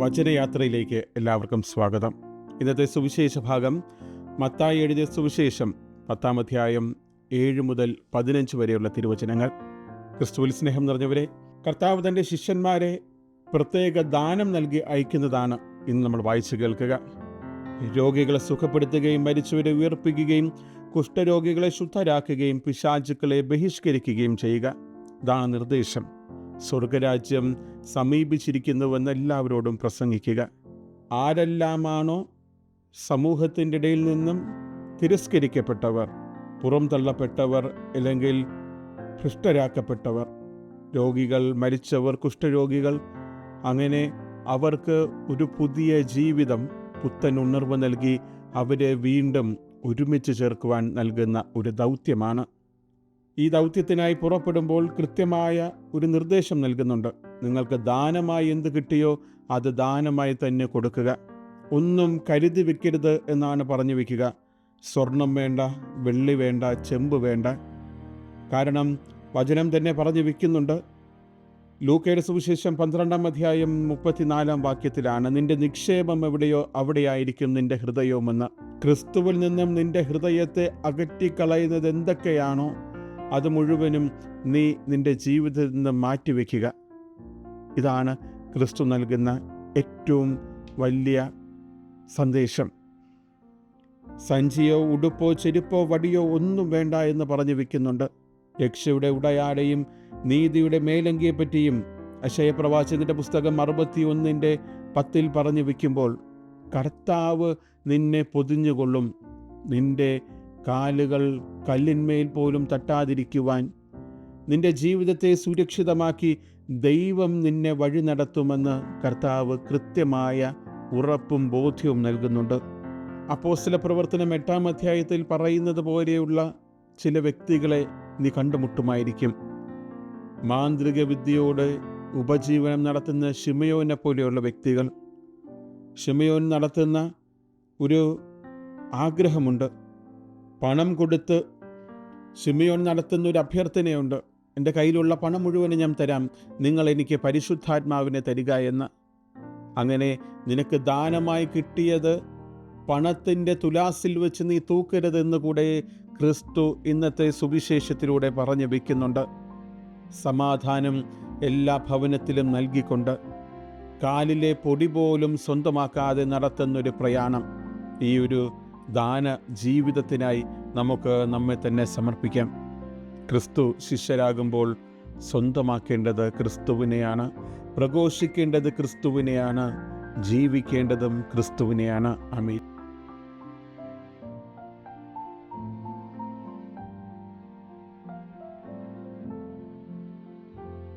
വചനയാത്രയിലേക്ക് എല്ലാവർക്കും സ്വാഗതം. ഇന്നത്തെ സുവിശേഷ ഭാഗം മത്തായി എഴുതിയ സുവിശേഷം പത്താം അധ്യായം ഏഴ് മുതൽ പതിനഞ്ച് വരെയുള്ള തിരുവചനങ്ങൾ. ക്രിസ്തുവിൽ സ്നേഹം നിറഞ്ഞവരെ കർത്താവ് തന്റെ ശിഷ്യന്മാരെ പ്രത്യേക ദാനം നൽകി അയക്കുന്നതാണ് ഇന്ന് നമ്മൾ വായിച്ചു കേൾക്കുക. രോഗികളെ സുഖപ്പെടുത്തുകയും മരിച്ചവരെ ഉയർപ്പിക്കുകയും കുഷ്ഠരോഗികളെ ശുദ്ധരാക്കുകയും പിശാചുക്കളെ ബഹിഷ്കരിക്കുകയും ചെയ്യുക. ഇതാണ് നിർദ്ദേശം. സ്വർഗരാജ്യം സമീപിച്ചിരിക്കുന്നുവെന്ന് എല്ലാവരോടും പ്രസംഗിക്കുക. ആരെല്ലാമാണോ സമൂഹത്തിന്റെ ഇടയിൽ നിന്നും തിരസ്കരിക്കപ്പെട്ടവർ പുറംതള്ളപ്പെട്ടവർ അല്ലെങ്കിൽ ഭ്രഷ്ടരാക്കപ്പെട്ടവർ രോഗികൾ മരിച്ചവർ കുഷ്ഠരോഗികൾ അങ്ങനെ അവർക്ക് ഒരു പുതിയ ജീവിതം പുത്തൻ ഉണർവ് നൽകി അവരെ വീണ്ടും ഒരുമിച്ച് ചേർക്കുവാൻ നൽകുന്ന ഒരു ദൗത്യമാണ്. ഈ ദൗത്യത്തിനായി പുറപ്പെടുമ്പോൾ കൃത്യമായ ഒരു നിർദ്ദേശം നൽകുന്നുണ്ട്. നിങ്ങൾക്ക് ദാനമായി എന്ത് കിട്ടിയോ അത് ദാനമായി തന്നെ കൊടുക്കുക. ഒന്നും കരുതി വെക്കരുത് എന്നാണ് പറഞ്ഞു വെക്കുക. സ്വർണം വേണ്ട വെള്ളി വേണ്ട ചെമ്പ് വേണ്ട. കാരണം വചനം തന്നെ പറഞ്ഞു വെക്കുന്നുണ്ട്. ലൂക്കയുടെ സുവിശേഷം പന്ത്രണ്ടാം അധ്യായം മുപ്പത്തിനാലാം വാക്യത്തിലാണ് നിന്റെ നിക്ഷേപം എവിടെയോ അവിടെയായിരിക്കും നിന്റെ ഹൃദയവുമെന്ന്. ക്രിസ്തുവിൽ നിന്നും നിന്റെ ഹൃദയത്തെ അകറ്റിക്കളയുന്നത് എന്തൊക്കെയാണോ അത് മുഴുവനും നീ നിന്റെ ജീവിതത്തിൽ നിന്ന് മാറ്റിവെക്കുക. ഇതാണ് ക്രിസ്തു നൽകുന്ന ഏറ്റവും വലിയ സന്ദേശം. സഞ്ചിയോ ഉടുപ്പോ ചെരുപ്പോ വടിയോ ഒന്നും വേണ്ട എന്ന് പറഞ്ഞു വെക്കുന്നുണ്ട്. രക്ഷയുടെ ഉടയാടയും നീതിയുടെ മേലങ്കിയെപ്പറ്റിയും അശയപ്രവാചകന്റെ പുസ്തകം അറുപത്തി ഒന്നിന്റെ പത്തിൽ പറഞ്ഞു വയ്ക്കുമ്പോൾ കർത്താവ് നിന്നെ പൊതിഞ്ഞുകൊള്ളും. നിന്റെ കാലുകൾ കല്ലിന്മേൽ പോലും തട്ടാതിരിക്കുവാൻ. നിന്റെ ജീവിതത്തെ സുരക്ഷിതമാക്കി ദൈവം നിന്നെ വഴി നടത്തുമെന്ന് കർത്താവ് കൃത്യമായ ഉറപ്പും ബോധ്യവും നൽകുന്നുണ്ട്. അപ്പോസ്തല പ്രവർത്തനം എട്ടാം അധ്യായത്തിൽ പറയുന്നത് പോലെയുള്ള ചില വ്യക്തികളെ നീ കണ്ടുമുട്ടുമായിരിക്കും. മാന്ത്രിക വിദ്യയോട് ഉപജീവനം നടത്തുന്ന ഷിമയോനെ പോലെയുള്ള വ്യക്തികൾ. ഷിമയോൻ നടത്തുന്ന ഒരു ആഗ്രഹമുണ്ട്. പണം കൊടുത്ത് സിമിയോൻ നടത്തുന്ന ഒരു അഭ്യർത്ഥനയുണ്ട്. എന്റെ കയ്യിലുള്ള പണം മുഴുവനും ഞാൻ തരാം. നിങ്ങൾ എനിക്ക് പരിശുദ്ധാത്മാവിനെ തരിക എന്ന്. അങ്ങനെ നിനക്ക് ദാനമായി കിട്ടിയത് പണത്തിന്റെ തുലാസിൽ വെച്ച് നീ തൂക്കരുതെന്ന് കൂടെ ക്രിസ്തു ഇന്നത്തെ സുവിശേഷത്തിലൂടെ പറഞ്ഞു വയ്ക്കുന്നുണ്ട് സമാധാനം എല്ലാ ഭവനത്തിലും നൽകിക്കൊണ്ട് കാലിലെ പൊടി പോലും സ്വന്തമാക്കാതെ നടത്തുന്നൊരു പ്രയാണം. ഈ ഒരു ദാന ജീവിതത്തിനായി നമുക്ക് നമ്മെ തന്നെ സമർപ്പിക്കാം. ക്രിസ്തു ശിഷ്യരാകുമ്പോൾ സ്വന്തമാക്കേണ്ടത് ക്രിസ്തുവിനെയാണ് പ്രഘോഷിക്കേണ്ടത് ക്രിസ്തുവിനെയാണ് ജീവിക്കേണ്ടതും ക്രിസ്തുവിനെയാണ്. അമീൻ